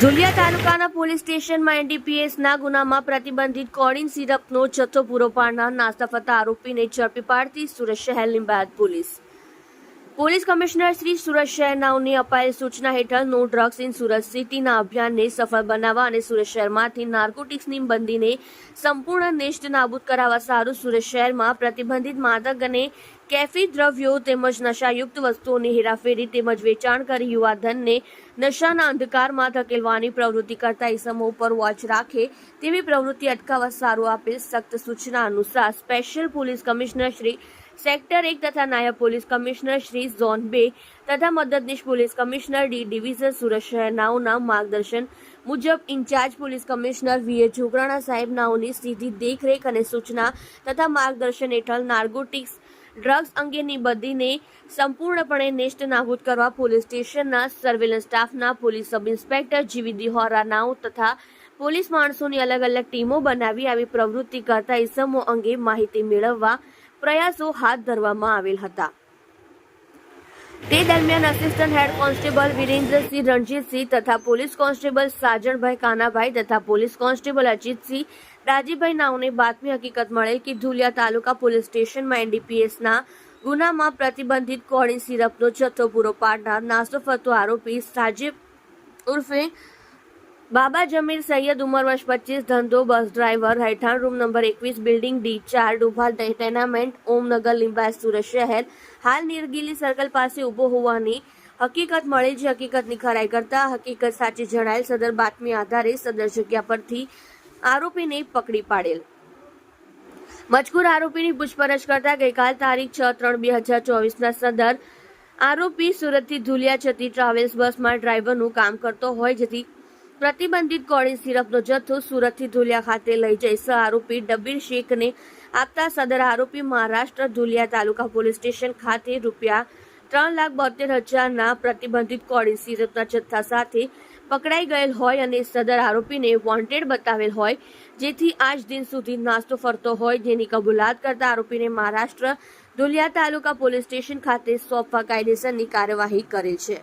ધુલિયા તાલુકાના પોલીસ સ્ટેશનમાં એનડીપીએસના ગુનામાં પ્રતિબંધિત કોડિન સિરપનો જથ્થો પૂરો પાડનાર નાસ્તા ફતા આરોપીને ઝડપી પાડતી સુરત શહેર Limbayat police. Police commissioner Shri Surat શહેર નાવની અપાયેલ સૂચના હેઠળ નો ડ્રગ્સ ઇન સુરત સિટીના અભિયાનને સફળ બનાવવા અને સુરત શહેરમાંથી નાર્કોટિક્સની બંદીને સંપૂર્ણ નેષ્ટ નાબૂદ કરાવવા સારું સુરત શહેરમાં પ્રતિબંધિત માદક અને કેફી દ્રવ્યો તેમજ નશાયુક્ત વસ્તુઓની હેરાફેરી તેમજ વેચાણ કરી યુવાધનને નશાના અંધકારમાં ધકેલવાની પ્રવૃત્તિ કરતા ઇસમો ઉપર વોચ રાખે તેવી પ્રવૃત્તિ અટકાવવા સારું આપેલ સખ્ત સૂચના અનુસાર special police commissioner Shri sector એક તથા નાયબ પોલીસ કમિશનર શ્રી ઝોન બે તથા મદદનીશ police commissioner D division Surat શહેરનાઓના માર્ગદર્શન મુજબ in-charge police commissioner V A Jograna સાહેબ નાઓની સીધી દેખરેખ અને સૂચના તથા માર્ગદર્શન હેઠળ નાર્કોટિક્સ ડ્રગ્સ અંગેની બદીને સંપૂર્ણપણે નેષ્ટ નાબૂદ કરવા પોલીસ સ્ટેશનના સર્વેલન્સ સ્ટાફના પોલીસ સબ ઇન્સ્પેક્ટર જીવી દિહોરાનાઓ તથા પોલીસ માણસોની અલગ અલગ ટીમો બનાવી આવી પ્રવૃત્તિ કરતા ઇસમો અંગે માહિતી મેળવવા પ્રયાસો હાથ ધરવામાં આવેલ હતા. તે દરમિયાન assistant head constable Virendrasinh Ranjitsinh તથા પોલીસ કોન્સ્ટેબલ સાજણભાઈ કાનાભાઈ તથા પોલીસ કોન્સ્ટેબલ અજીતસિંહ રાજીભાઈ નાઓને બાતમી હકીકત મળે કે ધુલિયા તાલુકા પોલીસ સ્ટેશનમાં એનડીપીએસના ગુનામાં પ્રતિબંધિત કોળી સિરપનો જથ્થો પૂરો પાડનાર નાસ્તો ફરતો આરોપી સાજીબ ઉર્ફે બાબા જમીર સૈયદ ઉંમર વર્ષ પચીસ, ધંધો, બસ ડ્રાઈવર રહેઠાણ રૂમ નંબર એકવીસ, બિલ્ડિંગ ડી ચાર, ડુભાલ ટેનામેન્ટ ઓમનગર લીંબાયત, સુરત શહેર. હાલ નીરગીલી સર્કલ પાસે ઊભો હોવાની હકીકત મળે જે હકીકતની ખરાઈ કરતા હકીકત સાચી જણાયેલ સદર બાતમી આધારે સદર જગ્યા પરથી આરોપીને પકડી પાડેલ. મજકૂર આરોપીની પૂછપરછ કરતા ગઈકાલ તારીખ છ ત્રણ બે હજાર ચોવીસના સદર આરોપી સુરતથી ધુલિયા જતી ટ્રાવેલ્સ બસમાં ડ્રાઈવરનું કામ કરતો હોય, જેથી પ્રતિબંધિત કોળી સિરપનો જથ્થો સુરતથી ધુલિયા ખાતે લઈ જઈ આરોપી ડબીર શેખને આપતા સદર આરોપી મહારાષ્ટ્ર ધુલિયા તાલુકા પોલીસ સ્ટેશન ખાતે રૂપિયા ત્રણ લાખ બોતેર હજારના પ્રતિબંધિત કોળી સિરપના જથ્થા સાથે પકડાઈ ગયેલ હોય અને સદર આરોપીને વોન્ટેડ બતાવેલ હોય, જેથી આજ દિન સુધી નાસ્તો ફરતો હોય જેની કબૂલાત કરતા આરોપીને મહારાષ્ટ્ર ધુલિયા તાલુકા પોલીસ સ્ટેશન ખાતે સોંપવા કાયદેસરની કાર્યવાહી કરેલ છે.